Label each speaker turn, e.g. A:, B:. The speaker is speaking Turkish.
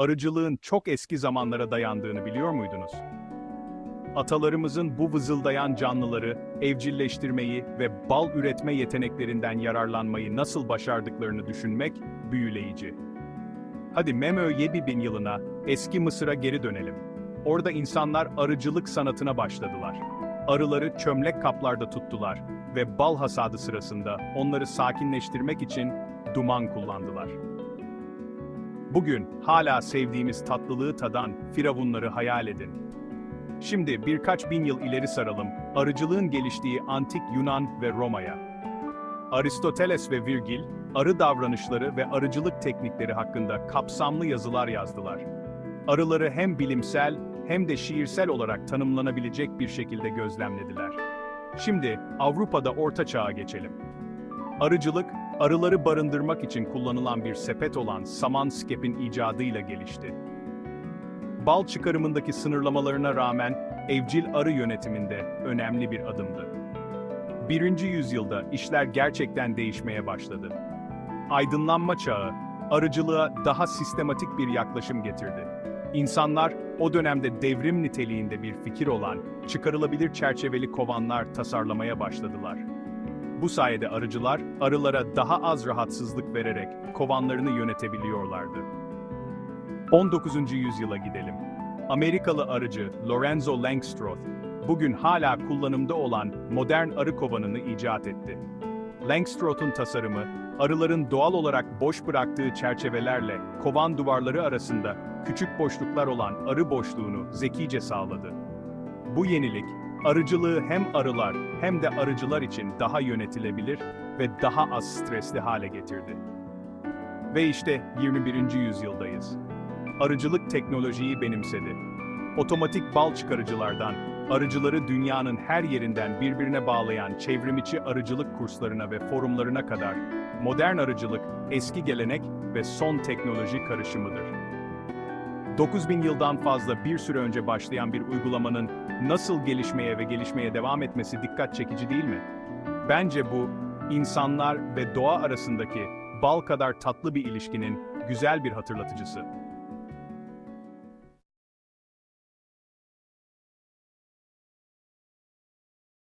A: arıcılığın çok eski zamanlara dayandığını biliyor muydunuz? Atalarımızın bu vızıldayan canlıları evcilleştirmeyi ve bal üretme yeteneklerinden yararlanmayı nasıl başardıklarını düşünmek büyüleyici. Hadi Memö Yebi bin yılına, eski Mısır'a geri dönelim. Orada insanlar arıcılık sanatına başladılar. Arıları çömlek kaplarda tuttular ve bal hasadı sırasında onları sakinleştirmek için duman kullandılar. Bugün hala sevdiğimiz tatlılığı tadan firavunları hayal edin. Şimdi birkaç bin yıl ileri saralım, arıcılığın geliştiği antik Yunan ve Roma'ya. Aristoteles ve Virgil, arı davranışları ve arıcılık teknikleri hakkında kapsamlı yazılar yazdılar. Arıları hem bilimsel hem de şiirsel olarak tanımlanabilecek bir şekilde gözlemlediler. Şimdi Avrupa'da Orta Çağ'a geçelim. Arıcılık, arıları barındırmak için kullanılan bir sepet olan samanskepin icadıyla gelişti. Bal çıkarımındaki sınırlamalarına rağmen evcil arı yönetiminde önemli bir adımdı. 1. yüzyılda işler gerçekten değişmeye başladı. Aydınlanma çağı, arıcılığa daha sistematik bir yaklaşım getirdi. İnsanlar, o dönemde devrim niteliğinde bir fikir olan, çıkarılabilir çerçeveli kovanlar tasarlamaya başladılar. Bu sayede arıcılar, arılara daha az rahatsızlık vererek kovanlarını yönetebiliyorlardı. 19. yüzyıla gidelim. Amerikalı arıcı Lorenzo Langstroth, bugün hala kullanımda olan modern arı kovanını icat etti. Langstroth'un tasarımı, arıların doğal olarak boş bıraktığı çerçevelerle kovan duvarları arasında küçük boşluklar olan arı boşluğunu zekice sağladı. Bu yenilik, arıcılığı hem arılar hem de arıcılar için daha yönetilebilir ve daha az stresli hale getirdi. Ve işte 21. yüzyıldayız. Arıcılık teknolojiyi benimsedi. Otomatik bal çıkarıcılardan, arıcıları dünyanın her yerinden birbirine bağlayan çevrimiçi arıcılık kurslarına ve forumlarına kadar, modern arıcılık, eski gelenek ve son teknoloji karışımıdır. 9000 yıldan fazla bir süre önce başlayan bir uygulamanın nasıl gelişmeye ve gelişmeye devam etmesi dikkat çekici değil mi? Bence bu, insanlar ve doğa arasındaki bal kadar tatlı bir ilişkinin güzel bir hatırlatıcısı.